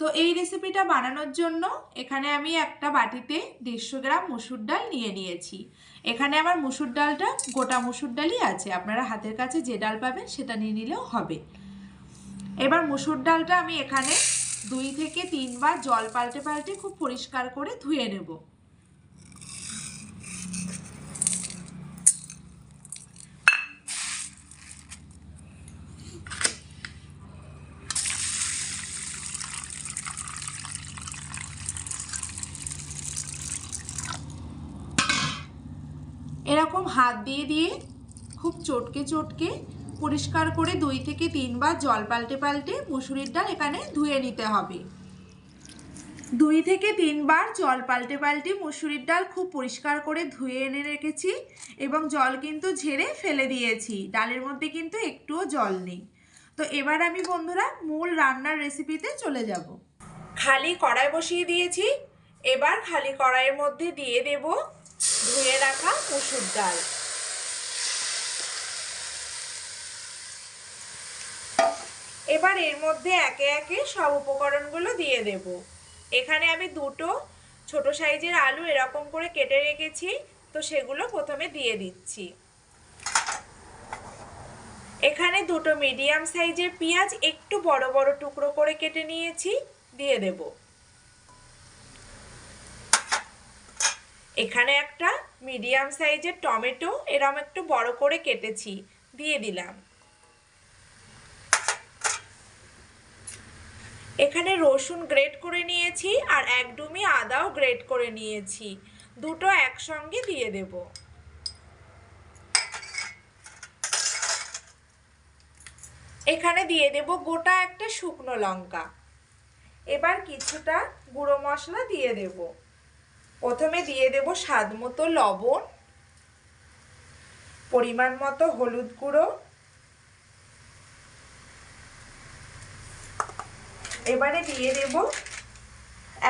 তো এই রেসিপিটা বানানোর জন্য এখানে আমি একটা বাটিতে দেড়শো গ্রাম মুসুর ডাল নিয়ে নিয়েছি। এখানে আমার মুসুর ডালটা গোটা মুসুর ডালই আছে। আপনারা হাতের কাছে যে ডাল পাবেন সেটা নিয়ে নিলেও হবে। এবার মুসুর ডালটা আমি এখানে দুই থেকে তিনবার জল পাল্টে পাল্টে খুব পরিষ্কার করে ধুয়ে নেব এরকম হাত দিয়ে দিয়ে খুব চটকে চটকে পরিষ্কার করে দুই থেকে তিনবার জল পাল্টে পাল্টে মুসুরির ডাল এখানে ধুয়ে নিতে হবে। দুই থেকে তিনবার জল পাল্টে পাল্টে মুসুরির ডাল খুব পরিষ্কার করে ধুয়ে এনে রেখেছি এবং জল কিন্তু ঝেড়ে ফেলে দিয়েছি। ডালের মধ্যে কিন্তু একটুও জল নেই। তো এবার আমি বন্ধুরা মূল রান্নার রেসিপিতে চলে যাব। খালি কড়াই বসিয়ে দিয়েছি। এবার খালি কড়াইয়ের মধ্যে দিয়ে দেব ধুয়ে রাখা মুসুর ডাল। এবার এর মধ্যে একে একে সব উপকরণগুলো দিয়ে দেব। এখানে আমি দুটো ছোট সাইজের আলু এরকম করে কেটে রেখেছি, তো সেগুলো প্রথমে দিয়ে দিচ্ছি। এখানে দুটো মিডিয়াম সাইজের পেঁয়াজ একটু বড় বড় টুকরো করে কেটে নিয়েছি, দিয়ে দেব। এখানে একটা মিডিয়াম সাইজের টমেটো এরম একটু বড় করে কেটেছি, দিয়ে দিলাম। এখানে রসুন গ্রেট করে নিয়েছি আর একদমই আদাও গ্রেট করে নিয়েছি। দুটো একসঙ্গে দিয়ে দেব। এখানে দিয়ে দেব গোটা একটা শুকনো লঙ্কা। এবার কিছুটা গুঁড়ো মশলা দিয়ে দেব। প্রথমে দিয়ে দেব স্বাদ মতো লবণ, পরিমাণ মতো হলুদ গুঁড়ো। এবারে দিয়ে দেব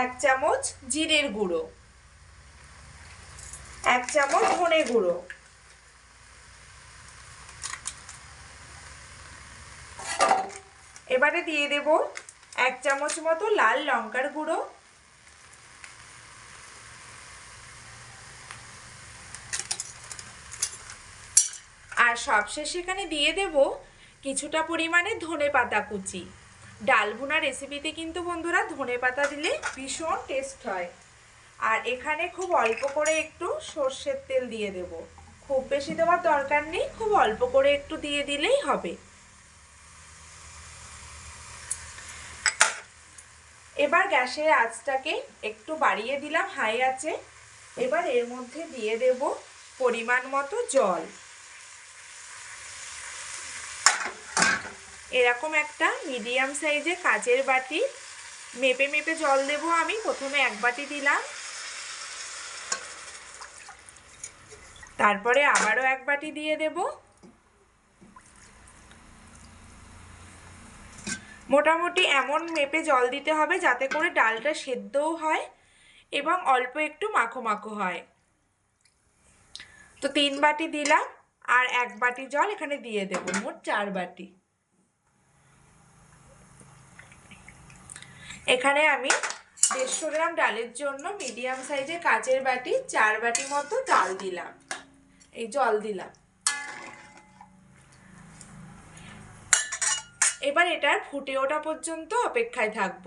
এক চামচ জিরের গুঁড়ো, এক চামচ ধনে গুঁড়ো। এবারে দিয়ে দেব এক চামচ মতো লাল লঙ্কার গুঁড়ো। আর সবশেষে এখানে দিয়ে দেব কিছুটা পরিমাণে ধনে পাতা কুচি। ডাল ভুনা রেসিপিতে কিন্তু বন্ধুরা ধনে পাতা দিলে ভীষণ টেস্ট হয়। আর এখানে খুব অল্প করে একটু সর্ষের তেল দিয়ে দেব। খুব বেশি দেওয়ার দরকার নেই, খুব অল্প করে একটু দিয়ে দিলেই হবে। এবার গ্যাসের আঁচটাকে একটু বাড়িয়ে দিলাম, হাই আছে এবার এর মধ্যে দিয়ে দেব পরিমাণ মতো জল। এরকম একটা মিডিয়াম সাইজে কাজের বাটি। মেপে মেপে জল দেব আমি, প্রথমে এক বাটি দিলাম। তারপরে আবারও এক বাটি দিয়ে দেব। মোটামুটি এমন মেপে জল দিতে হবে যাতে করে ডালটা সেদ্ধও হয় এবং অল্প একটু মাখো মাখো হয়। তো তিন বাটি দিলাম, আর এক বাটি জল এখানে দিয়ে দেবো, মোট চার বাটি। এখানে আমি দেড়শো গ্রাম ডালের জন্য মিডিয়াম সাইজের কাচের বাটি, চার বাটি মতো ডাল দিলাম। এই জল দিলাম। এবার এটার ফুটে ওঠা পর্যন্ত অপেক্ষায় থাকব।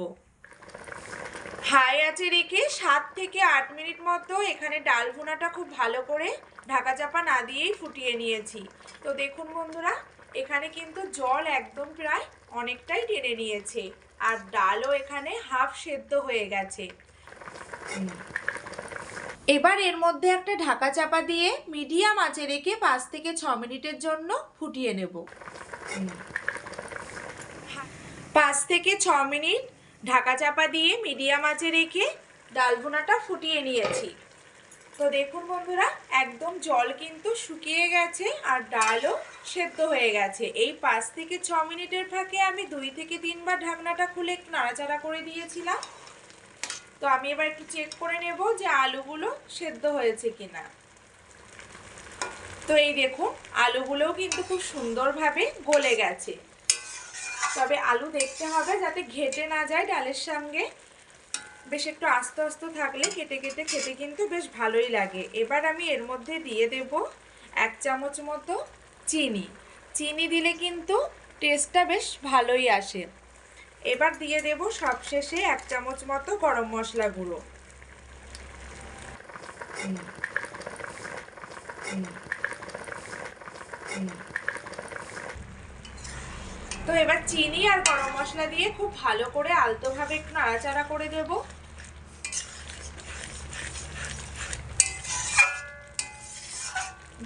হাই আছে রেখে সাত থেকে আট মিনিট মতো এখানে ডাল ভুনাটা খুব ভালো করে ঢাকা চাপা না দিয়েই ফুটিয়ে নিয়েছি। তো দেখুন বন্ধুরা, এখানে কিন্তু জল একদম প্রায় অনেকটাই টেনে নিয়েছে। আর ডালও এখানে হাফ সেদ্ধ হয়ে গেছে। এবার এর মধ্যে একটা ঢাকা চাপা দিয়ে মিডিয়াম আঁচে রেখে পাঁচ থেকে ছ মিনিটের জন্য ফুটিয়ে নেব। পাঁচ থেকে ছ মিনিট ঢাকা চাপা দিয়ে মিডিয়াম আঁচে রেখে ডাল ভুনাটা ফুটিয়ে নিয়েছি। তো দেখুন বন্ধুরা, একদম জল কিন্তু শুকিয়ে গেছে আর ডালও সেদ্ধ হয়ে গেছে। এই পাঁচ থেকে ছ মিনিটের ফাঁকে আমি দুই থেকে তিনবার ঢাকনাটা খুলে একটু নাড়াচাড়া করে দিয়েছিলাম। তো আমি এবার একটু চেক করে নেব যে আলুগুলো সেদ্ধ হয়েছে কিনা। তো এই দেখুন, আলুগুলোও কিন্তু খুব সুন্দরভাবে গলে গেছে। তবে আলু দেখতে হবে যাতে ঘেটে না যায় ডালের সঙ্গে। বেশ একটু আস্তে আস্তে থাকলে কেটে কেটে খেতে কিন্তু বেশ ভালোই লাগে এবার আমি এর মধ্যে দিয়ে দেব এক চামচ মতো চিনি চিনি দিলে কিন্তু টেস্টটা বেশ ভালোই আসে এবার দিয়ে দেব সবশেষে এক চামচ মতো গরম মশলা গুঁড়ো হুম। হুম। হুম। তো এবার চিনি আর গরম মশলা দিয়ে খুব ভালো করে আলতোভাবে একটু নাড়াচাড়া করে দেব।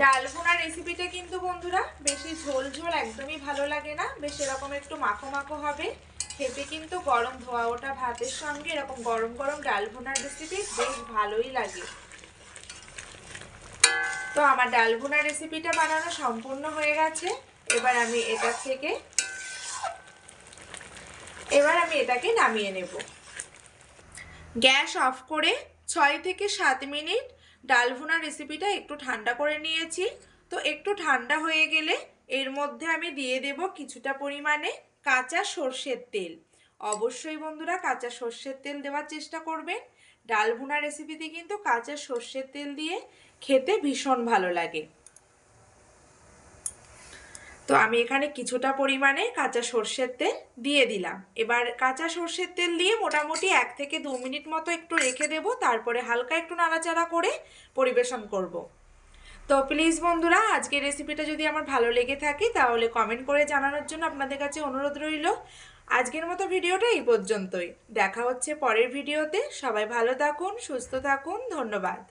ডাল ভুনা রেসিপিটা কিন্তু বন্ধুরা বেশি ঝোল ঝোল একদমই ভালো লাগে না, বেশ এরকম একটু মাখো মাখো হবে। খেতে কিন্তু গরম ধোয়া ওটা ভাতের সঙ্গে, এরকম গরম গরম ডাল ভুনার রেসিপি বেশ ভালোই লাগে। তো আমার ডাল ভুনা রেসিপিটা বানানো সম্পূর্ণ হয়ে গেছে। এবার আমি এটা থেকে আমি এটাকে নামিয়ে নেব। গ্যাস অফ করে ছয় থেকে সাত মিনিট ডাল রেসিপিটা একটু ঠান্ডা করে নিয়েছি। তো একটু ঠান্ডা হয়ে গেলে এর মধ্যে আমি দিয়ে দেব কিছুটা পরিমাণে কাঁচা সর্ষের তেল। অবশ্যই বন্ধুরা কাঁচা সর্ষের তেল দেওয়ার চেষ্টা করবেন। ডাল ভুনা রেসিপিতে কিন্তু কাঁচা সর্ষের তেল দিয়ে খেতে ভীষণ ভালো লাগে। তো আমি এখানে কিছুটা পরিমাণে কাঁচা সর্ষের তেল দিয়ে দিলাম। এবার কাঁচা সর্ষের তেল দিয়ে মোটামুটি এক থেকে দু মিনিট মতো একটু রেখে দেব, তারপরে হালকা একটু নাড়াচাড়া করে পরিবেশন করব। তো প্লিজ বন্ধুরা, আজকের রেসিপিটা যদি আমার ভালো লেগে থাকে, তাহলে কমেন্ট করে জানানোর জন্য আপনাদের কাছে অনুরোধ রইল। আজকের মতো ভিডিওটা এই পর্যন্তই। দেখা হচ্ছে পরের ভিডিওতে। সবাই ভালো থাকুন, সুস্থ থাকুন, ধন্যবাদ।